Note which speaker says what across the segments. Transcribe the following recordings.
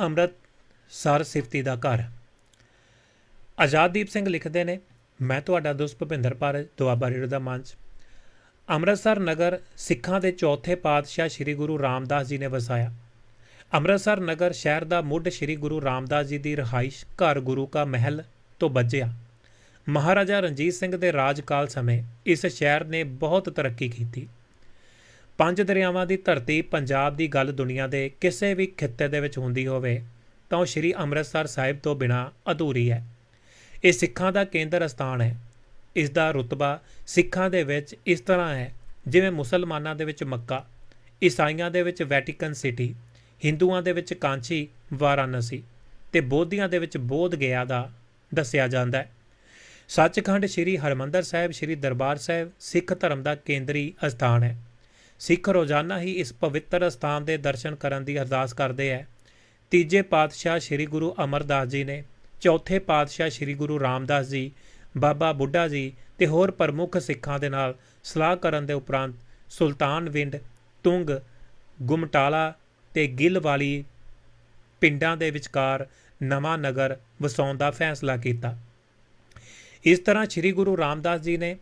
Speaker 1: ਅੰਮ੍ਰਿਤ sir ਸਿਫਤੀ ਦਾ ਘਰ। ਆਜ਼ਾਦਦੀਪ ਸਿੰਘ ਲਿਖਦੇ ਨੇ, ਮੈਂ ਤੁਹਾਡਾ ਦੋਸਤ ਭੁਪਿੰਦਰ ਪਾਰ ਦੁਆਬਾ ਰੇਡੀਓ ਦਾ ਮੰਚ। ਅੰਮ੍ਰਿਤਸਰ ਨਗਰ ਸਿੱਖਾਂ ਦੇ ਚੌਥੇ ਪਾਤਸ਼ਾਹ ਸ੍ਰੀ ਗੁਰੂ ਰਾਮਦਾਸ ਜੀ ਨੇ ਵਸਾਇਆ। ਅੰਮ੍ਰਿਤਸਰ ਨਗਰ ਸ਼ਹਿਰ ਦਾ ਮੁੱਢ ਸ੍ਰੀ ਗੁਰੂ ਰਾਮਦਾਸ ਜੀ ਦੀ ਰਹਾਇਸ਼ ਘਰ ਗੁਰੂ ਕਾ ਮਹਿਲ ਤੋਂ ਬੱਜਿਆ ਮਹਾਰਾਜਾ ਰਣਜੀਤ ਸਿੰਘ ਦੇ ਰਾਜ ਕਾਲ ਸਮੇਂ ਇਸ ਸ਼ਹਿਰ ਨੇ ਬਹੁਤ ਤਰੱਕੀ ਕੀਤੀ। ਪੰਜ ਦਰਿਆਵਾਂ ਦੀ ਧਰਤੀ ਪੰਜਾਬ ਦੀ ਗੱਲ ਦੁਨੀਆ ਦੇ ਕਿਸੇ ਵੀ ਖਿੱਤੇ ਦੇ ਵਿੱਚ ਹੁੰਦੀ ਹੋਵੇ, ਤਾਂ ਉਹ ਸ੍ਰੀ ਅੰਮ੍ਰਿਤਸਰ ਸਾਹਿਬ ਤੋਂ ਬਿਨਾ ਅਧੂਰੀ ਹੈ। ਇਹ ਸਿੱਖਾਂ ਦਾ ਕੇਂਦਰ ਸਥਾਨ ਹੈ। ਇਸ ਦਾ ਰੁਤਬਾ ਸਿੱਖਾਂ ਦੇ ਵਿੱਚ ਇਸ ਤਰ੍ਹਾਂ ਹੈ, ਜਿਵੇਂ ਮੁਸਲਮਾਨਾਂ ਦੇ ਵਿੱਚ ਮੱਕਾ, ਈਸਾਈਆਂ ਦੇ ਵਿੱਚ ਵੈਟੀਕਨ ਸਿਟੀ, ਹਿੰਦੂਆਂ ਦੇ ਵਿੱਚ ਕਾਂਚੀ, ਵਾਰਾਣਸੀ ਤੇ ਬੋਧੀਆਂ ਦੇ ਵਿੱਚ ਬੋਧ ਗਿਆ ਦਾ ਦੱਸਿਆ ਜਾਂਦਾ ਹੈ। ਸੱਚਖੰਡ ਸ੍ਰੀ ਹਰਮੰਦਰ ਸਾਹਿਬ, ਸ੍ਰੀ ਦਰਬਾਰ ਸਾਹਿਬ ਸਿੱਖ ਧਰਮ ਦਾ ਕੇਂਦਰੀ ਅਸਥਾਨ ਹੈ। ਸਿੱਖ ਰੋਜ਼ਾਨਾ ਹੀ ਇਸ ਪਵਿੱਤਰ ਸਥਾਨ ਦੇ ਦਰਸ਼ਨ ਕਰਨ ਦੀ ਅਰਦਾਸ ਕਰਦੇ ਹੈ ਤੀਜੇ ਪਾਤਸ਼ਾਹ ਸ੍ਰੀ ਗੁਰੂ ਅਮਰਦਾਸ ਜੀ ਨੇ, ਚੌਥੇ ਪਾਤਸ਼ਾਹ ਸ੍ਰੀ ਗੁਰੂ ਰਾਮਦਾਸ ਜੀ, ਬਾਬਾ ਬੁੱਢਾ ਜੀ ਤੇ ਹੋਰ ਪ੍ਰਮੁੱਖ ਸਿੱਖਾਂ ਦੇ ਨਾਲ ਸਲਾਹ ਕਰਨ ਦੇ ਉਪਰੰਤ ਸੁਲਤਾਨ ਵਿੰਡ, ਤੁੰਗ, ਗੁਮਟਾਲਾ ਤੇ ਗਿੱਲ ਵਾਲੀ ਪਿੰਡਾਂ ਦੇ ਵਿਚਕਾਰ ਨਵਾਂ ਨਗਰ ਵਸਾਉਣ ਦਾ ਫੈਸਲਾ ਕੀਤਾ। ਇਸ ਤਰ੍ਹਾਂ ਸ੍ਰੀ ਗੁਰੂ ਰਾਮਦਾਸ ਜੀ ਨੇ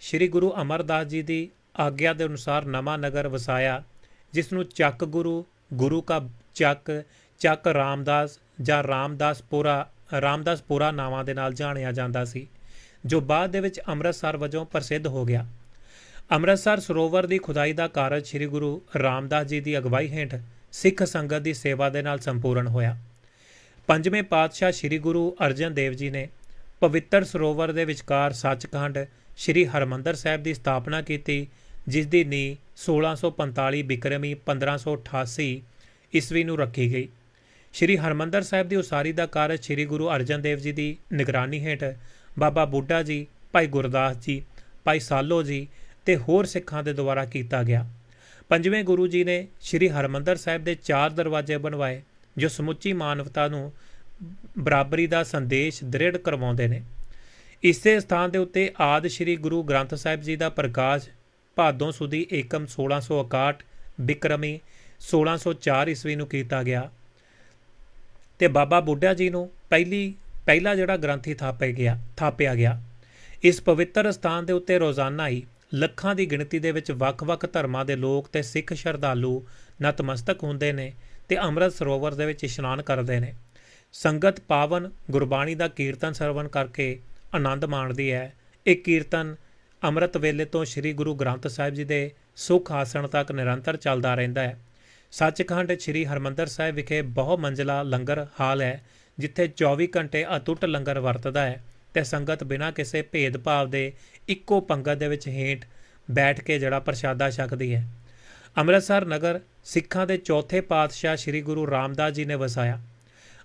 Speaker 1: ਸ੍ਰੀ ਗੁਰੂ ਅਮਰਦਾਸ ਜੀ ਦੀ ਆਗਿਆ ਦੇ ਅਨੁਸਾਰ ਨਵਾਂ ਨਗਰ ਵਸਾਇਆ, ਜਿਸ ਨੂੰ ਚੱਕ ਗੁਰੂ ਗੁਰੂ ਕਾ ਚੱਕ ਚੱਕ ਰਾਮਦਾਸ ਜਾਂ ਰਾਮਦਾਸਪੁਰਾ ਰਾਮਦਾਸਪੁਰਾ ਨਾਵਾਂ ਦੇ ਨਾਲ ਜਾਣਿਆ ਜਾਂਦਾ ਸੀ, ਜੋ ਬਾਅਦ ਦੇ ਵਿੱਚ ਅੰਮ੍ਰਿਤਸਰ ਵਜੋਂ ਪ੍ਰਸਿੱਧ ਹੋ ਗਿਆ। ਅੰਮ੍ਰਿਤਸਰ ਸਰੋਵਰ ਦੀ ਖੁਦਾਈ ਦਾ ਕਾਰਜ ਸ੍ਰੀ ਗੁਰੂ ਰਾਮਦਾਸ ਜੀ ਦੀ ਅਗਵਾਈ ਹੇਠ ਸਿੱਖ ਸੰਗਤ ਦੀ ਸੇਵਾ ਦੇ ਨਾਲ ਸੰਪੂਰਨ ਹੋਇਆ। ਪੰਜਵੇਂ ਪਾਤਸ਼ਾਹ ਸ੍ਰੀ ਗੁਰੂ ਅਰਜਨ ਦੇਵ ਜੀ ਨੇ ਪਵਿੱਤਰ ਸਰੋਵਰ ਦੇ ਵਿਚਕਾਰ ਸੱਚਖੰਡ ਸ੍ਰੀ ਹਰਮੰਦਰ ਸਾਹਿਬ ਦੀ ਸਥਾਪਨਾ ਕੀਤੀ ਜਿਸ ਦੀ ਨੀਂਹ 1645 ਬਿਕਰਮੀ 1588 ਈਸਵੀ ਨੂੰ ਰੱਖੀ ਗਈ। ਸ੍ਰੀ ਹਰਮੰਦਰ ਸਾਹਿਬ ਦੀ ਉਸਾਰੀ ਦਾ ਕਾਰਜ ਸ੍ਰੀ ਗੁਰੂ ਅਰਜਨ ਦੇਵ ਜੀ ਦੀ ਨਿਗਰਾਨੀ ਹੇਠ ਬਾਬਾ ਬੁੱਢਾ ਜੀ, ਭਾਈ ਗੁਰਦਾਸ ਜੀ, ਭਾਈ ਸਾਲੋ ਜੀ ਤੇ ਹੋਰ ਸਿੱਖਾਂ ਦੇ ਦੁਆਰਾ ਕੀਤਾ ਗਿਆ। ਪੰਜਵੇਂ ਗੁਰੂ ਜੀ ਨੇ ਸ੍ਰੀ ਹਰਮੰਦਰ ਸਾਹਿਬ ਦੇ ਚਾਰ ਦਰਵਾਜ਼ੇ ਬਣਵਾਏ, ਜੋ ਸਮੁੱਚੀ ਮਾਨਵਤਾ ਨੂੰ ਬਰਾਬਰੀ ਦਾ ਸੰਦੇਸ਼ ਦ੍ਰਿੜ ਕਰਵਾਉਂਦੇ ਨੇ। ਇਸੇ ਸਥਾਨ ਦੇ ਉੱਤੇ ਆਦ ਸ੍ਰੀ ਗੁਰੂ ਗ੍ਰੰਥ ਸਾਹਿਬ ਜੀ ਦਾ ਪ੍ਰਕਾਸ਼ ਭਾਦੋਂ ਸੁਦੀ ਏਕਮ 1661 ਬਿਕਰਮੀ 1604 ਈਸਵੀ ਨੂੰ ਕੀਤਾ ਗਿਆ। ਤੇ ਬਾਬਾ ਬੁੱਢਾ ਜੀ ਨੂੰ ਪਹਿਲੀ, ਪਹਿਲਾ ਜਿਹੜਾ ਗ੍ਰੰਥੀ ਥਾਪਿਆ ਗਿਆ ਥਾਪਿਆ ਗਿਆ। ਇਸ ਪਵਿੱਤਰ ਸਥਾਨ ਦੇ ਉੱਤੇ ਰੋਜ਼ਾਨਾ ਹੀ ਲੱਖਾਂ ਦੀ ਗਿਣਤੀ ਦੇ ਵਿੱਚ ਵੱਖ-ਵੱਖ ਧਰਮਾਂ ਦੇ ਲੋਕ ਤੇ ਸਿੱਖ ਸ਼ਰਧਾਲੂ ਨਤਮਸਤਕ ਹੁੰਦੇ ਨੇ ਤੇ ਅੰਮ੍ਰਿਤ ਸਰੋਵਰ ਦੇ ਵਿੱਚ ਇਸ਼ਨਾਨ ਕਰਦੇ ਨੇ। ਸੰਗਤ ਪਾਵਨ ਗੁਰਬਾਣੀ ਦਾ ਕੀਰਤਨ ਸਰਵਣ ਕਰਕੇ ਆਨੰਦ ਮਾਣਦੀ ਹੈ। ਇਹ ਕੀਰਤਨ ਅੰਮ੍ਰਿਤ ਵੇਲੇ ਤੋਂ ਸ੍ਰੀ ਗੁਰੂ ਗ੍ਰੰਥ ਸਾਹਿਬ ਜੀ ਦੇ ਸੁਖ ਆਸਣ ਤੱਕ ਨਿਰੰਤਰ ਚੱਲਦਾ ਰਹਿੰਦਾ ਹੈ। ਸੱਚਖੰਡ ਸ੍ਰੀ ਹਰਮੰਦਰ ਸਾਹਿਬ ਵਿਖੇ ਬਹੁ ਮੰਜ਼ਲਾ ਲੰਗਰ ਹਾਲ ਹੈ, ਜਿੱਥੇ 24 ਘੰਟੇ ਅਟੁੱਟ ਲੰਗਰ ਵਰਤਦਾ ਹੈ ਤੇ ਸੰਗਤ ਬਿਨਾਂ ਕਿਸੇ ਭੇਦਭਾਵ ਦੇ ਇੱਕੋ ਪੰਗਤ ਦੇ ਵਿੱਚ ਹੇਠ ਬੈਠ ਕੇ ਜਿਹੜਾ ਪ੍ਰਸ਼ਾਦਾ ਛਕਦੀ ਹੈ। ਅੰਮ੍ਰਿਤਸਰ ਨਗਰ ਸਿੱਖਾਂ ਦੇ ਚੌਥੇ ਪਾਤਸ਼ਾਹ ਸ੍ਰੀ ਗੁਰੂ ਰਾਮਦਾਸ ਜੀ ਨੇ ਵਸਾਇਆ।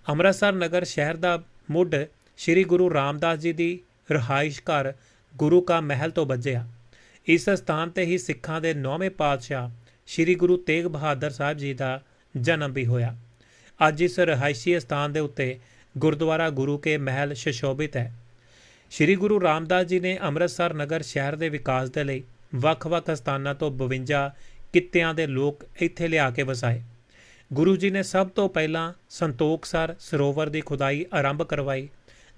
Speaker 1: ਅੰਮ੍ਰਿਤਸਰ ਨਗਰ ਸ਼ਹਿਰ ਦਾ ਮੁੱਢ ਸ੍ਰੀ ਗੁਰੂ ਰਾਮਦਾਸ ਜੀ ਦੀ ਰਹਾਇਸ਼ ਘਰ ਗੁਰੂ ਕਾ ਮਹਿਲ ਤੋਂ ਬੱਜਿਆ ਇਸ ਸਥਾਨ ਤੇ ਹੀ ਸਿੱਖਾਂ ਦੇ ਨੌਵੇਂ ਪਾਤਸ਼ਾਹ ਸ੍ਰੀ ਗੁਰੂ ਤੇਗ ਬਹਾਦਰ ਸਾਹਿਬ ਜੀ ਦਾ ਜਨਮ ਵੀ ਹੋਇਆ। ਅੱਜ ਇਸ ਰਹਾਇਸ਼ੀ ਸਥਾਨ ਦੇ ਉੱਤੇ ਗੁਰਦੁਆਰਾ ਗੁਰੂ ਕੇ ਮਹਿਲ ਸ਼ਸ਼ੋਭਿਤ ਹੈ। ਸ੍ਰੀ ਗੁਰੂ ਰਾਮਦਾਸ ਜੀ ਨੇ ਅੰਮ੍ਰਿਤਸਰ ਨਗਰ ਸ਼ਹਿਰ ਦੇ ਵਿਕਾਸ ਦੇ ਲਈ ਵੱਖ-ਵੱਖ ਸਥਾਨਾਂ ਤੋਂ 52 ਕਿੱਤਿਆਂ ਦੇ ਲੋਕ ਇੱਥੇ ਲਿਆ ਕੇ ਵਸਾਏ। ਗੁਰੂ ਜੀ ਨੇ ਸਭ ਤੋਂ ਪਹਿਲਾਂ ਸੰਤੋਖਸਰ ਸਰੋਵਰ ਦੀ ਖੁਦਾਈ ਆਰੰਭ ਕਰਵਾਈ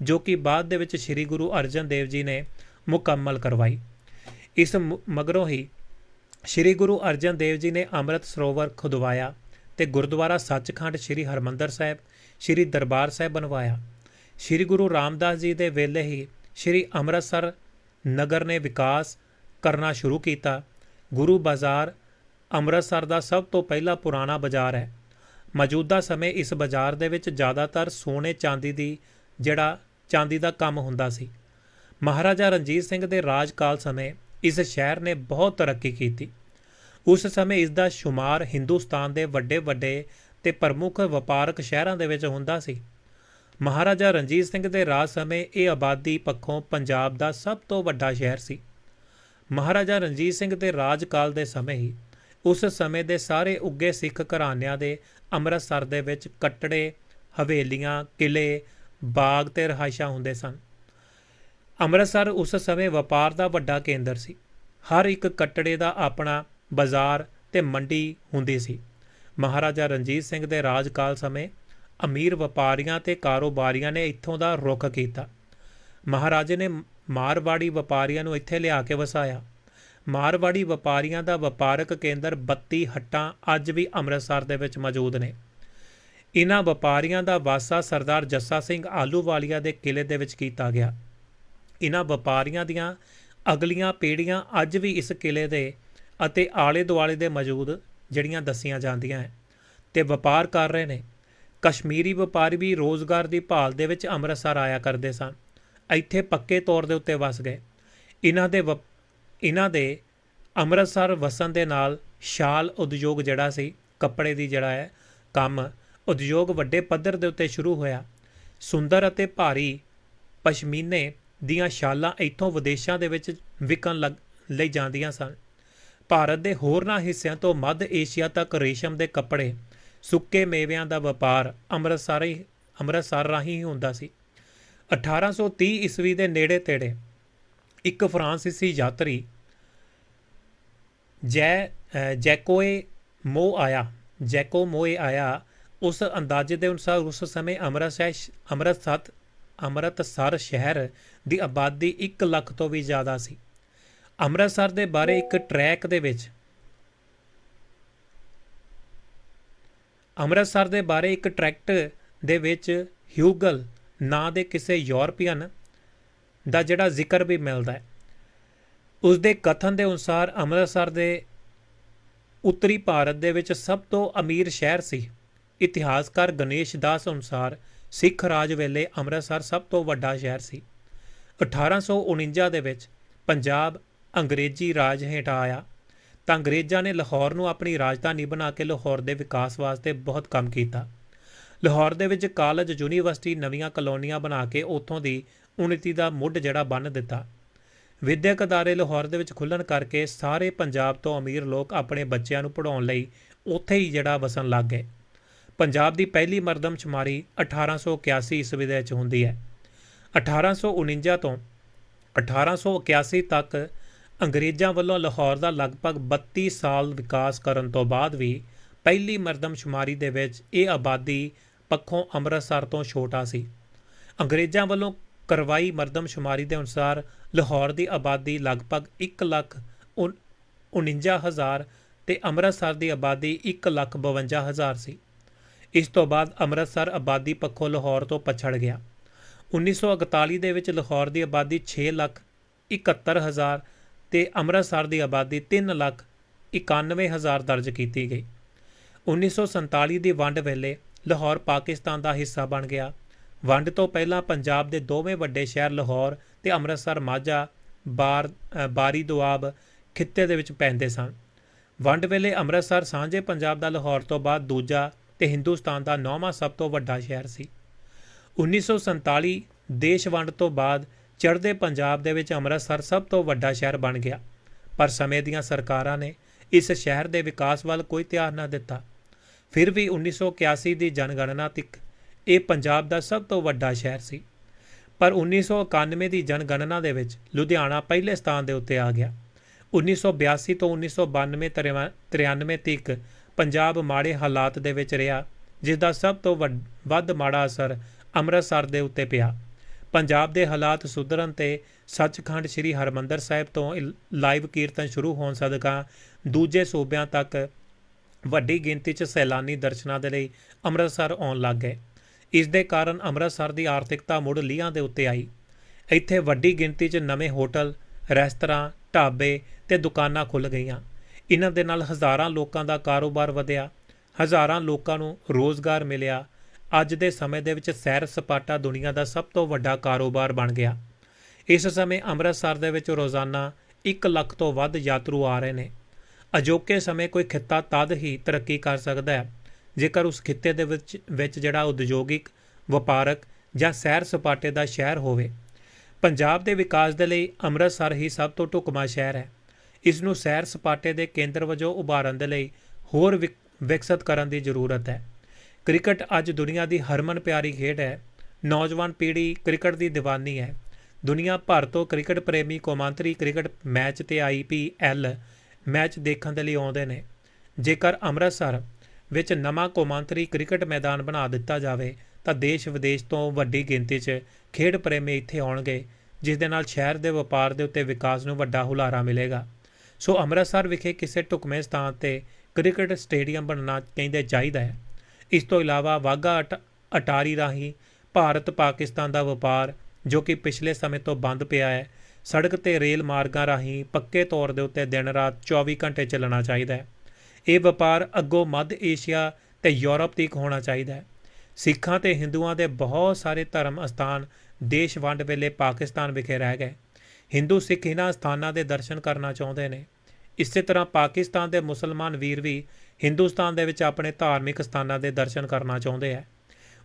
Speaker 1: ਜੋ ਕਿ ਬਾਅਦ ਦੇ ਵਿੱਚ ਸ੍ਰੀ ਗੁਰੂ ਅਰਜਨ ਦੇਵ ਜੀ ਨੇ ਮੁਕੰਮਲ ਕਰਵਾਈ। ਇਸ ਮਗਰੋਂ ਹੀ ਸ੍ਰੀ ਗੁਰੂ ਅਰਜਨ ਦੇਵ ਜੀ ਨੇ ਅੰਮ੍ਰਿਤ ਸਰੋਵਰ ਖੁਦਵਾਇਆ ਤੇ ਗੁਰਦੁਆਰਾ ਸੱਚਖੰਡ ਸ੍ਰੀ ਹਰਮੰਦਰ ਸਾਹਿਬ, ਸ੍ਰੀ ਦਰਬਾਰ ਸਾਹਿਬ ਬਣਵਾਇਆ। ਸ੍ਰੀ ਗੁਰੂ ਰਾਮਦਾਸ ਜੀ ਦੇ ਵੇਲੇ ਹੀ ਸ੍ਰੀ ਅੰਮ੍ਰਿਤਸਰ ਨਗਰ ਨੇ ਵਿਕਾਸ ਕਰਨਾ ਸ਼ੁਰੂ ਕੀਤਾ। ਗੁਰੂ ਬਾਜ਼ਾਰ ਅੰਮ੍ਰਿਤਸਰ ਦਾ ਸਭ ਤੋਂ ਪਹਿਲਾ ਪੁਰਾਣਾ ਬਾਜ਼ਾਰ ਹੈ। ਮੌਜੂਦਾ ਸਮੇਂ ਇਸ ਬਾਜ਼ਾਰ ਦੇ ਵਿੱਚ ਜ਼ਿਆਦਾਤਰ ਸੋਨੇ ਚਾਂਦੀ ਦੀ ਜਿਹੜਾ ਚਾਂਦੀ ਦਾ ਕੰਮ ਹੁੰਦਾ ਸੀ। ਮਹਾਰਾਜਾ ਰਣਜੀਤ ਸਿੰਘ ਦੇ ਰਾਜ ਕਾਲ ਸਮੇਂ ਇਸ ਸ਼ਹਿਰ ਨੇ ਬਹੁਤ ਤਰੱਕੀ ਕੀਤੀ। ਉਸ ਸਮੇਂ ਇਸ ਦਾ ਸ਼ੁਮਾਰ ਹਿੰਦੁਸਤਾਨ ਦੇ ਵੱਡੇ ਵੱਡੇ ਤੇ ਪ੍ਰਮੁੱਖ ਵਪਾਰਕ ਸ਼ਹਿਰਾਂ ਦੇ ਵਿੱਚ ਹੁੰਦਾ ਸੀ। ਮਹਾਰਾਜਾ ਰਣਜੀਤ ਸਿੰਘ ਦੇ ਰਾਜ ਸਮੇਂ ਇਹ ਆਬਾਦੀ ਪੱਖੋਂ ਪੰਜਾਬ ਦਾ ਸਭ ਤੋਂ ਵੱਡਾ ਸ਼ਹਿਰ ਸੀ। ਮਹਾਰਾਜਾ ਰਣਜੀਤ ਸਿੰਘ ਦੇ ਰਾਜ ਕਾਲ ਦੇ ਸਮੇਂ ਹੀ ਉਸ ਸਮੇਂ ਦੇ ਸਾਰੇ ਉੱਗੇ ਸਿੱਖ ਘਰਾਣਿਆਂ ਦੇ ਅੰਮ੍ਰਿਤਸਰ ਦੇ ਵਿੱਚ ਕੱਟੜੇ, ਹਵੇਲੀਆਂ ਕਿਲੇ ਬਾਗ ਤੇ ਰਹਾਇਸ਼ਾਂ ਹੁੰਦੇ ਸਨ। ਅੰਮ੍ਰਿਤਸਰ ਉਸ ਸਮੇਂ ਵਪਾਰ ਦਾ ਵੱਡਾ ਕੇਂਦਰ ਸੀ। ਹਰ ਇੱਕ ਕੱਟੜੇ ਦਾ ਆਪਣਾ ਬਾਜ਼ਾਰ ਤੇ ਮੰਡੀ ਹੁੰਦੀ ਸੀ। ਮਹਾਰਾਜਾ ਰਣਜੀਤ ਸਿੰਘ ਦੇ ਰਾਜਕਾਲ ਸਮੇਂ ਅਮੀਰ ਵਪਾਰੀਆਂ ਤੇ ਕਾਰੋਬਾਰੀਆਂ ਨੇ ਇੱਥੋਂ ਦਾ ਰੁਖ ਕੀਤਾ। ਮਹਾਰਾਜੇ ਨੇ ਮਾਰਵਾੜੀ ਵਪਾਰੀਆਂ ਨੂੰ ਇੱਥੇ ਲਿਆ ਕੇ ਵਸਾਇਆ। ਮਾਰਵਾੜੀ ਵਪਾਰੀਆਂ ਦਾ ਵਪਾਰਕ ਕੇਂਦਰ 32 ਹੱਟਾਂ ਅੱਜ ਵੀ ਅੰਮ੍ਰਿਤਸਰ ਦੇ ਵਿੱਚ ਮੌਜੂਦ ਨੇ। ਇਨ੍ਹਾਂ ਵਪਾਰੀਆਂ ਦਾ ਵਾਸਾ ਸਰਦਾਰ ਜੱਸਾ ਸਿੰਘ ਆਲੂਵਾਲੀਆ ਦੇ ਕਿਲੇ ਦੇ ਵਿੱਚ ਕੀਤਾ ਗਿਆ। ਇਨ੍ਹਾਂ ਵਪਾਰੀਆਂ ਦੀਆਂ ਅਗਲੀਆਂ ਪੀੜ੍ਹੀਆਂ ਅੱਜ ਵੀ ਇਸ ਕਿਲੇ ਦੇ ਅਤੇ ਆਲੇ ਦੁਆਲੇ ਦੇ ਮੌਜੂਦ ਜਿਹੜੀਆਂ ਦੱਸੀਆਂ ਜਾਂਦੀਆਂ ਹੈ ਤੇ ਵਪਾਰ ਕਰ ਰਹੇ ਨੇ। ਕਸ਼ਮੀਰੀ ਵਪਾਰੀ ਵੀ ਰੋਜ਼ਗਾਰ ਦੀ ਭਾਲ ਦੇ ਵਿੱਚ ਅੰਮ੍ਰਿਤਸਰ ਆਇਆ ਕਰਦੇ ਸਨ। ਇੱਥੇ ਪੱਕੇ ਤੌਰ ਦੇ ਉੱਤੇ ਵਸ ਗਏ। ਇਹਨਾਂ ਦੇ ਵਪ- ਇਹਨਾਂ ਦੇ ਅੰਮ੍ਰਿਤਸਰ ਵਸਣ ਦੇ ਨਾਲ ਸ਼ਾਲ ਉਦਯੋਗ ਜਿਹੜਾ ਸੀ, ਕੱਪੜੇ ਦੀ ਜਿਹੜਾ ਹੈ, ਕੰਮ ਉਦਯੋਗ ਵੱਡੇ ਪੱਧਰ ਦੇ ਉੱਤੇ ਸ਼ੁਰੂ ਹੋਇਆ। ਸੁੰਦਰ ਅਤੇ ਭਾਰੀ ਪਸ਼ਮੀਨੇ ਦੀਆਂ ਸ਼ਾਲਾਂ ਇੱਥੋਂ ਵਿਦੇਸ਼ਾਂ ਦੇ ਵਿੱਚ ਵਿਕਣ ਲੱਗ, ਲਈ ਜਾਂਦੀਆਂ ਸਨ। ਭਾਰਤ ਦੇ ਹੋਰਨਾਂ ਹਿੱਸਿਆਂ ਤੋਂ ਮੱਧ ਏਸ਼ੀਆ ਤੱਕ ਰੇਸ਼ਮ ਦੇ ਕੱਪੜੇ, ਸੁੱਕੇ ਮੇਵਿਆਂ ਦਾ ਵਪਾਰ ਅੰਮ੍ਰਿਤਸਰ ਹੀ, ਅੰਮ੍ਰਿਤਸਰ ਰਾਹੀਂ ਹੁੰਦਾ ਸੀ। 1830 ਈਸਵੀ ਦੇ ਨੇੜੇ ਤੇੜੇ ਇੱਕ ਫਰਾਂਸੀਸੀ ਯਾਤਰੀ ਜੈ ਜੈਕੋਏ ਮੋ ਆਇਆ, ਜੈਕੋ ਮੋਏ ਆਇਆ ਉਸ ਅੰਦਾਜ਼ੇ ਦੇ ਅਨੁਸਾਰ ਉਸ ਸਮੇਂ ਅੰਮ੍ਰਿਤਸਰ ਅੰਮ੍ਰਿਤਸਰ ਅੰਮ੍ਰਿਤਸਰ ਸ਼ਹਿਰ ਦੀ ਆਬਾਦੀ 1 ਲੱਖ ਤੋਂ ਵੀ ਜ਼ਿਆਦਾ ਸੀ। ਅੰਮ੍ਰਿਤਸਰ ਦੇ ਬਾਰੇ ਇੱਕ ਟਰੈਕ ਦੇ ਵਿੱਚ ਅੰਮ੍ਰਿਤਸਰ ਦੇ ਬਾਰੇ ਇੱਕ ਟਰੈਕਟ ਦੇ ਵਿੱਚ ਹਿਊਗਲ ਨਾਂ ਦੇ ਕਿਸੇ ਯੂਰਪੀਅਨ ਦਾ ਜਿਹੜਾ ਜ਼ਿਕਰ ਵੀ ਮਿਲਦਾ ਹੈ। ਉਸ ਦੇ ਕਥਨ ਦੇ ਅਨੁਸਾਰ ਅੰਮ੍ਰਿਤਸਰ ਦੇ ਉੱਤਰੀ ਭਾਰਤ ਦੇ ਵਿੱਚ ਸਭ ਤੋਂ ਅਮੀਰ ਸ਼ਹਿਰ ਸੀ। ਇਤਿਹਾਸਕਾਰ ਗਣੇਸ਼ ਦਾਸ ਅਨੁਸਾਰ ਸਿੱਖ ਰਾਜ ਵੇਲੇ ਅੰਮ੍ਰਿਤਸਰ ਸਭ ਤੋਂ ਵੱਡਾ ਸ਼ਹਿਰ ਸੀ। 1849 ਦੇ ਵਿੱਚ ਪੰਜਾਬ ਅੰਗਰੇਜ਼ੀ ਰਾਜ ਹੇਠ ਆਇਆ ਤਾਂ ਅੰਗਰੇਜ਼ਾਂ ਨੇ ਲਾਹੌਰ ਨੂੰ ਆਪਣੀ ਰਾਜਧਾਨੀ ਬਣਾ ਕੇ ਲਾਹੌਰ ਦੇ ਵਿਕਾਸ ਵਾਸਤੇ ਬਹੁਤ ਕੰਮ ਕੀਤਾ। ਲਾਹੌਰ ਦੇ ਵਿੱਚ ਕਾਲਜ, ਯੂਨੀਵਰਸਿਟੀ ਨਵੀਆਂ ਕਲੋਨੀਆਂ ਬਣਾ ਕੇ ਉੱਥੋਂ ਦੀ ਉન્નਤੀ ਦਾ ਮੁੱਢ ਜਿਹੜਾ ਬੰਨ ਦਿੱਤਾ। ਵਿਦਿਅਕ ਅਦਾਰੇ ਲਾਹੌਰ ਦੇ ਵਿੱਚ ਖੁੱਲਣ ਕਰਕੇ ਸਾਰੇ ਪੰਜਾਬ ਤੋਂ ਅਮੀਰ ਲੋਕ ਆਪਣੇ ਬੱਚਿਆਂ ਨੂੰ ਪੜ੍ਹਾਉਣ ਲਈ ਉੱਥੇ ਹੀ ਜਿਹੜਾ ਵਸਣ ਲੱਗ ਗਏ। ਪੰਜਾਬ ਦੀ ਪਹਿਲੀ ਮਰਦਮਸ਼ੁਮਾਰੀ 1881 ਈਸਵੀ ਦੇ ਵਿੱਚ ਹੁੰਦੀ ਹੈ। 1849 ਤੋਂ 1881 ਤੱਕ ਅੰਗਰੇਜ਼ਾਂ ਵੱਲੋਂ ਲਾਹੌਰ ਦਾ ਲਗਭਗ 32 ਸਾਲ ਵਿਕਾਸ ਕਰਨ ਤੋਂ ਬਾਅਦ ਵੀ ਪਹਿਲੀ ਮਰਦਮਸ਼ੁਮਾਰੀ ਦੇ ਵਿੱਚ ਇਹ ਆਬਾਦੀ ਪੱਖੋਂ ਅੰਮ੍ਰਿਤਸਰ ਤੋਂ ਛੋਟਾ ਸੀ। ਅੰਗਰੇਜ਼ਾਂ ਵੱਲੋਂ ਕਰਵਾਈ ਮਰਦਮਸ਼ੁਮਾਰੀ ਦੇ ਅਨੁਸਾਰ ਲਾਹੌਰ ਦੀ ਆਬਾਦੀ ਲਗਭਗ 1 ਲੱਖ ਉਨ- 49000 ਤੇ ਅੰਮ੍ਰਿਤਸਰ ਦੀ ਆਬਾਦੀ 1 ਲੱਖ 52000 ਸੀ। ਇਸ ਤੋਂ ਬਾਅਦ ਅੰਮ੍ਰਿਤਸਰ ਆਬਾਦੀ ਪੱਖੋਂ ਲਾਹੌਰ ਤੋਂ ਪਛੜ ਗਿਆ। 1941 ਦੇ ਵਿੱਚ ਲਾਹੌਰ ਦੀ ਆਬਾਦੀ 6 ਲੱਖ 71000 ਤੇ ਅੰਮ੍ਰਿਤਸਰ ਦੀ ਆਬਾਦੀ 3 ਲੱਖ 91000 ਦਰਜ ਕੀਤੀ ਗਈ। 1947 ਦੀ ਵੰਡ ਵੇਲੇ ਲਾਹੌਰ ਪਾਕਿਸਤਾਨ ਦਾ ਹਿੱਸਾ ਬਣ ਗਿਆ। ਵੰਡ ਤੋਂ ਪਹਿਲਾਂ ਪੰਜਾਬ ਦੇ ਦੋਵੇਂ ਵੱਡੇ ਸ਼ਹਿਰ ਲਾਹੌਰ ਤੇ ਅੰਮ੍ਰਿਤਸਰ ਮਾਝਾ, ਬਾਰ ਬਾਰੀ ਦੁਆਬ ਖਿੱਤੇ ਦੇ ਵਿੱਚ ਪੈਂਦੇ ਸਨ। ਵੰਡ ਵੇਲੇ ਅੰਮ੍ਰਿਤਸਰ ਸਾਂਝੇ ਪੰਜਾਬ ਦਾ ਲਾਹੌਰ ਤੋਂ ਬਾਅਦ ਦੂਜਾ ਤੇ ਹਿੰਦੁਸਤਾਨ ਦਾ ਨੌਵਾਂ ਸਭ ਤੋਂ ਵੱਡਾ ਸ਼ਹਿਰ ਸੀ। 1947 ਦੇਸ਼ ਵੰਡ ਤੋਂ ਬਾਅਦ ਚੜ੍ਹਦੇ ਪੰਜਾਬ ਦੇ ਵਿੱਚ ਅੰਮ੍ਰਿਤਸਰ ਸਭ ਤੋਂ ਵੱਡਾ ਸ਼ਹਿਰ ਬਣ ਗਿਆ। ਪਰ ਸਮੇਂ ਦੀਆਂ ਸਰਕਾਰਾਂ ਨੇ ਇਸ ਸ਼ਹਿਰ ਦੇ ਵਿਕਾਸ ਵੱਲ ਕੋਈ ਧਿਆਨ ਨਾ ਦਿੱਤਾ। ਫਿਰ ਵੀ 1981 ਦੀ ਜਨਗਣਨਾ ਤੱਕ ਇਹ ਪੰਜਾਬ ਦਾ ਸਭ ਤੋਂ ਵੱਡਾ ਸ਼ਹਿਰ ਸੀ। ਪਰ 1991 ਦੀ ਜਨਗਣਨਾ ਦੇ ਵਿੱਚ ਲੁਧਿਆਣਾ ਪਹਿਲੇ ਸਥਾਨ ਦੇ ਉੱਤੇ ਆ ਗਿਆ। 1982 ਤੋਂ 1992 ਤੇਰਵਾਂ- 93 ਤੱਕ ਪੰਜਾਬ ਮਾੜੇ ਹਾਲਾਤ ਦੇ ਵਿੱਚ ਰਿਹਾ ਜਿਸ ਦਾ ਸਭ ਤੋਂ ਵੱਡ- ਵੱਧ ਮਾੜਾ ਅਸਰ ਅੰਮ੍ਰਿਤਸਰ ਦੇ ਉੱਤੇ ਪਿਆ। ਪੰਜਾਬ ਦੇ ਹਾਲਾਤ ਸੁਧਰਨ ਤੇ ਸੱਚਖੰਡ ਸ੍ਰੀ ਹਰਮੰਦਰ ਸਾਹਿਬ ਤੋਂ ਲਾਈਵ ਕੀਰਤਨ ਸ਼ੁਰੂ ਹੋਣ ਸਦਕਾ ਦੂਜੇ ਸੂਬਿਆਂ ਤੱਕ ਵੱਡੀ ਗਿਣਤੀ 'ਚ ਸੈਲਾਨੀ ਦਰਸ਼ਨਾਂ ਦੇ ਲਈ ਅੰਮ੍ਰਿਤਸਰ ਆਉਣ ਲੱਗ ਗਏ। ਇਸ ਦੇ ਕਾਰਨ ਅੰਮ੍ਰਿਤਸਰ ਦੀ ਆਰਥਿਕਤਾ ਮੁੜ ਲੀਹਾਂ ਦੇ ਉੱਤੇ ਆਈ। ਇੱਥੇ ਵੱਡੀ ਗਿਣਤੀ 'ਚ ਨਵੇਂ ਹੋਟਲ, ਰੈਸਤਰਾਂ, ਢਾਬੇ ਤੇ ਦੁਕਾਨਾਂ ਖੁੱਲ੍ਹ ਗਈਆਂ। ਇਹਨਾਂ ਦੇ ਨਾਲ ਹਜ਼ਾਰਾਂ ਲੋਕਾਂ ਦਾ ਕਾਰੋਬਾਰ ਵਧਿਆ, ਹਜ਼ਾਰਾਂ ਲੋਕਾਂ ਨੂੰ ਰੋਜ਼ਗਾਰ ਮਿਲਿਆ। ਅੱਜ ਦੇ ਸਮੇਂ ਦੇ ਵਿੱਚ ਸੈਰ ਸਪਾਟਾ ਦੁਨੀਆ ਦਾ ਸਭ ਤੋਂ ਵੱਡਾ ਕਾਰੋਬਾਰ ਬਣ ਗਿਆ। ਇਸ ਸਮੇਂ ਅੰਮ੍ਰਿਤਸਰ ਦੇ ਵਿੱਚ ਰੋਜ਼ਾਨਾ 1 ਲੱਖ ਤੋਂ ਵੱਧ ਯਾਤਰੂ ਆ ਰਹੇ ਨੇ। ਅਜੋਕੇ ਸਮੇਂ ਕੋਈ ਖਿੱਤਾ ਤਦ ਹੀ ਤਰੱਕੀ ਕਰ ਸਕਦਾ ਹੈ, ਜੇਕਰ ਉਸ ਖਿੱਤੇ ਦੇ ਵਿੱਚ ਵਿੱਚ ਜਿਹੜਾ ਉਦਯੋਗਿਕ, ਵਪਾਰਕ ਜਾਂ ਸੈਰ ਸਪਾਟੇ ਦਾ ਸ਼ਹਿਰ ਹੋਵੇ। ਪੰਜਾਬ ਦੇ ਵਿਕਾਸ ਦੇ ਲਈ ਅੰਮ੍ਰਿਤਸਰ ਹੀ ਸਭ ਤੋਂ ਢੁਕਵਾਂ ਸ਼ਹਿਰ ਹੈ। ਇਸ ਨੂੰ ਸੈਰ ਸਪਾਟੇ ਦੇ ਕੇਂਦਰ ਵਜੋਂ ਉਭਾਰਨ ਦੇ ਲਈ ਹੋਰ ਵਿਕ- ਵਿਕਸਿਤ ਕਰਨ ਦੀ ਜ਼ਰੂਰਤ ਹੈ। ਕ੍ਰਿਕਟ ਅੱਜ ਦੁਨੀਆ ਦੀ ਹਰਮਨ ਪਿਆਰੀ ਖੇਡ ਹੈ। ਨੌਜਵਾਨ ਪੀੜ੍ਹੀ ਕ੍ਰਿਕਟ ਦੀ دیਵਾਨੀ ਹੈ। ਦੁਨੀਆ ਭਰ ਤੋਂ ਕ੍ਰਿਕਟ ਪ੍ਰੇਮੀ ਕੌਮਾਂਤਰੀ ਕ੍ਰਿਕਟ ਮੈਚ ਤੇ ਆਈਪੀਐਲ ਮੈਚ ਦੇਖਣ ਦੇ ਲਈ ਆਉਂਦੇ ਨੇ। ਜੇਕਰ ਅੰਮ੍ਰਿਤਸਰ ਵਿੱਚ ਨਵਾਂ ਕੌਮਾਂਤਰੀ ਕ੍ਰਿਕਟ ਮੈਦਾਨ ਬਣਾ ਦਿੱਤਾ ਜਾਵੇ, ਤਾਂ ਦੇਸ਼ ਵਿਦੇਸ਼ ਤੋਂ ਵੱਡੀ ਗਿਣਤੀ 'ਚ ਖੇਡ ਪ੍ਰੇਮੀ ਇੱਥੇ ਆਉਣਗੇ, ਜਿਸ ਦੇ ਨਾਲ ਸ਼ਹਿਰ ਦੇ ਵਪਾਰ ਦੇ ਉੱਤੇ ਵਿਕਾਸ ਨੂੰ ਵੱਡਾ ਹੁਲਾਰਾ ਮਿਲੇਗਾ। ਸੋ ਅੰਮ੍ਰਿਤਸਰ ਵਿਖੇ ਕਿਸੇ ਢੁਕਵੇਂ ਸਥਾਨ ਤੇ ਕ੍ਰਿਕਟ ਸਟੇਡੀਅਮ ਬਣਨਾ ਕਹਿੰਦੇ ਚਾਹੀਦਾ ਹੈ। ਇਸ ਤੋਂ ਇਲਾਵਾ ਵਾਹਗਾ ਅਟ- ਅਟਾਰੀ ਰਾਹੀਂ ਭਾਰਤ ਪਾਕਿਸਤਾਨ ਦਾ ਵਪਾਰ, ਜੋ ਕਿ ਪਿਛਲੇ ਸਮੇਂ ਤੋਂ ਬੰਦ ਪਿਆ ਹੈ, ਸੜਕ ਤੇ ਰੇਲ ਮਾਰਗਾਂ ਰਾਹੀਂ ਪੱਕੇ ਤੌਰ ਦੇ ਉੱਤੇ ਦਿਨ ਰਾਤ 24 ਘੰਟੇ ਚੱਲਣਾ ਚਾਹੀਦਾ ਹੈ। ਇਹ ਵਪਾਰ ਅੱਗੋਂ ਮੱਧ ਏਸ਼ੀਆ ਤੇ ਯੂਰਪ ਤੱਕ ਹੋਣਾ ਚਾਹੀਦਾ ਹੈ। ਸਿੱਖਾਂ ਤੇ ਹਿੰਦੂਆਂ ਦੇ ਬਹੁਤ ਸਾਰੇ ਧਰਮ ਅਸਥਾਨ ਦੇਸ਼ ਵੰਡ ਵੇਲੇ ਪਾਕਿਸਤਾਨ ਵਿਖੇ ਰਹਿ ਗਏ। ਹਿੰਦੂ ਸਿੱਖ ਇਹਨਾਂ ਸਥਾਨਾਂ ਦੇ ਦਰਸ਼ਨ ਕਰਨਾ ਚਾਹੁੰਦੇ ਨੇ। ਇਸੇ ਤਰ੍ਹਾਂ ਪਾਕਿਸਤਾਨ ਦੇ ਮੁਸਲਮਾਨ ਵੀਰ ਵੀ ਹਿੰਦੁਸਤਾਨ ਦੇ ਵਿੱਚ ਆਪਣੇ ਧਾਰਮਿਕ ਸਥਾਨਾਂ ਦੇ ਦਰਸ਼ਨ ਕਰਨਾ ਚਾਹੁੰਦੇ ਆ।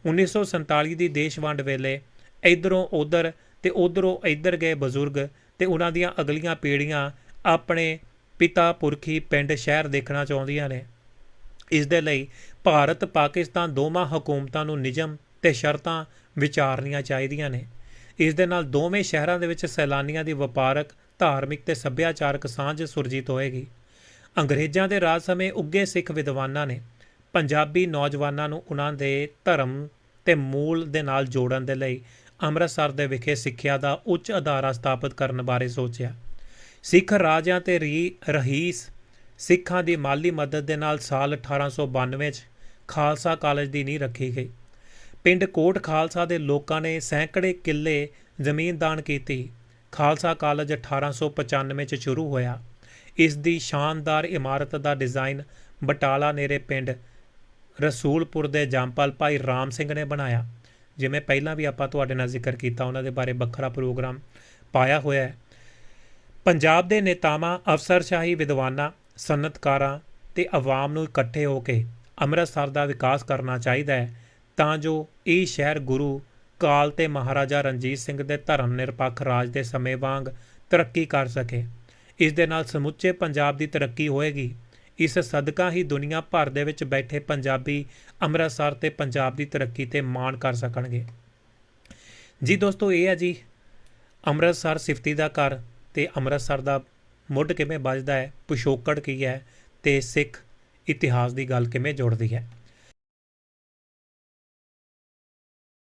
Speaker 1: 1947 ਦੀ ਦੇਸ਼ ਵੰਡ ਵੇਲੇ ਇਧਰੋਂ ਉਧਰ ਤੇ ਉਧਰੋਂ ਇੱਧਰ ਗਏ ਬਜ਼ੁਰਗ ਤੇ ਉਹਨਾਂ ਦੀਆਂ ਅਗਲੀਆਂ ਪੀੜ੍ਹੀਆਂ ਆਪਣੇ ਪਿਤਾ ਪੁਰਖੀ ਪਿੰਡ ਸ਼ਹਿਰ ਦੇਖਣਾ ਚਾਹੁੰਦੀਆਂ ਨੇ। ਇਸ ਦੇ ਲਈ ਭਾਰਤ ਪਾਕਿਸਤਾਨ ਦੋਵਾਂ ਹਕੂਮਤਾਂ ਨੂੰ ਨਿਯਮ ਤੇ ਸ਼ਰਤਾਂ ਵਿਚਾਰਨੀਆਂ ਚਾਹੀਦੀਆਂ ਨੇ। ਇਸ ਦੇ ਨਾਲ ਦੋਵੇਂ ਸ਼ਹਿਰਾਂ ਦੇ ਵਿੱਚ ਸੈਲਾਨੀਆਂ ਦੀ ਵਪਾਰਕ, ਧਾਰਮਿਕ ਤੇ ਸੱਭਿਆਚਾਰਕ ਸਾਂਝ ਸੁਰਜੀਤ ਹੋਏਗੀ। ਅੰਗਰੇਜ਼ਾਂ ਦੇ ਰਾਜ ਸਮੇਂ ਉੱਗੇ ਸਿੱਖ ਵਿਦਵਾਨਾਂ ਨੇ ਪੰਜਾਬੀ ਨੌਜਵਾਨਾਂ ਨੂੰ ਉਹਨਾਂ ਦੇ ਧਰਮ ਤੇ ਮੂਲ ਦੇ ਨਾਲ ਜੋੜਨ ਦੇ ਲਈ ਅੰਮ੍ਰਿਤਸਰ ਦੇ ਵਿਖੇ ਸਿੱਖਿਆ ਦਾ ਉੱਚ ਅਦਾਰਾ ਸਥਾਪਿਤ ਕਰਨ ਬਾਰੇ ਸੋਚਿਆ। ਸਿੱਖ ਰਾਜਿਆਂ ਤੇ ਰੀ, ਰਹੀਸ ਸਿੱਖਾਂ ਦੀ ਮਾਲੀ ਮਦਦ ਦੇ ਨਾਲ ਸਾਲ 1892 'ਚ ਖਾਲਸਾ ਕਾਲਜ ਦੀ ਨੀਂਹ ਰੱਖੀ ਗਈ। ਪਿੰਡ ਕੋਟ ਖਾਲਸਾ ਦੇ ਲੋਕਾਂ ਨੇ ਸੈਂਕੜੇ ਕਿੱਲੇ ਜ਼ਮੀਨ ਦਾਨ ਕੀਤੀ। ਖਾਲਸਾ ਕਾਲਜ 1895 ਚ ਸ਼ੁਰੂ ਹੋਇਆ। ਇਸ ਦੀ ਸ਼ਾਨਦਾਰ ਇਮਾਰਤ ਦਾ ਡਿਜ਼ਾਈਨ ਬਟਾਲਾ ਨੇੜੇ ਪਿੰਡ ਰਸੂਲਪੁਰ ਦੇ ਜੰਪਲ ਭਾਈ ਰਾਮ ਸਿੰਘ ਨੇ ਬਣਾਇਆ। ਜਿਵੇਂ ਪਹਿਲਾਂ ਵੀ ਆਪਾਂ ਤੁਹਾਡੇ ਨਾਲ ਜ਼ਿਕਰ ਕੀਤਾ, ਉਹਨਾਂ ਦੇ ਬਾਰੇ ਵੱਖਰਾ ਪ੍ਰੋਗਰਾਮ ਪਾਇਆ ਹੋਇਆ ਹੈ। ਪੰਜਾਬ ਦੇ ਨੇਤਾਵਾਂ, ਅਫਸਰਸ਼ਾਹੀ ਵਿਦਵਾਨਾਂ, ਸਨਅਤਕਾਰਾਂ ਤੇ ਆਵਾਮ ਨੂੰ ਇਕੱਠੇ ਹੋ ਕੇ ਅੰਮ੍ਰਿਤਸਰ ਦਾ ਵਿਕਾਸ ਕਰਨਾ ਚਾਹੀਦਾ ਹੈ। ਤਾਂ ਜੋ ਇਹ ਸ਼ਹਿਰ ਗੁਰੂ ਕਾਲ ਤੇ ਮਹਾਰਾਜਾ ਰਣਜੀਤ ਸਿੰਘ ਦੇ ਧਰਮ ਨਿਰਪੱਖ ਰਾਜ ਦੇ ਸਮੇਂ ਵਾਂਗ ਤਰੱਕੀ ਕਰ ਸਕੇ। ਇਸ ਦੇ ਨਾਲ ਸਮੁੱਚੇ ਪੰਜਾਬ ਦੀ ਤਰੱਕੀ ਹੋਏਗੀ। ਇਸ ਸਦਕਾ ਹੀ ਦੁਨੀਆ ਭਰ ਦੇ ਵਿੱਚ ਬੈਠੇ ਪੰਜਾਬੀ ਅੰਮ੍ਰਿਤਸਰ ਤੇ ਪੰਜਾਬ ਦੀ ਤਰੱਕੀ ਤੇ ਮਾਣ ਕਰ ਸਕਣਗੇ। ਜੀ ਦੋਸਤੋ, ਇਹ ਹੈ ਜੀ ਅੰਮ੍ਰਿਤਸਰ ਸਿਫਤੀ ਦਾ ਘਰ ਤੇ ਅੰਮ੍ਰਿਤਸਰ ਦਾ ਮੁੱਢ ਕਿਵੇਂ ਵੱਜਦਾ ਹੈ, ਪਿਛੋਕੜ ਕੀ ਹੈ ਤੇ ਸਿੱਖ ਇਤਿਹਾਸ ਦੀ ਗੱਲ ਕਿਵੇਂ ਜੁੜਦੀ ਹੈ।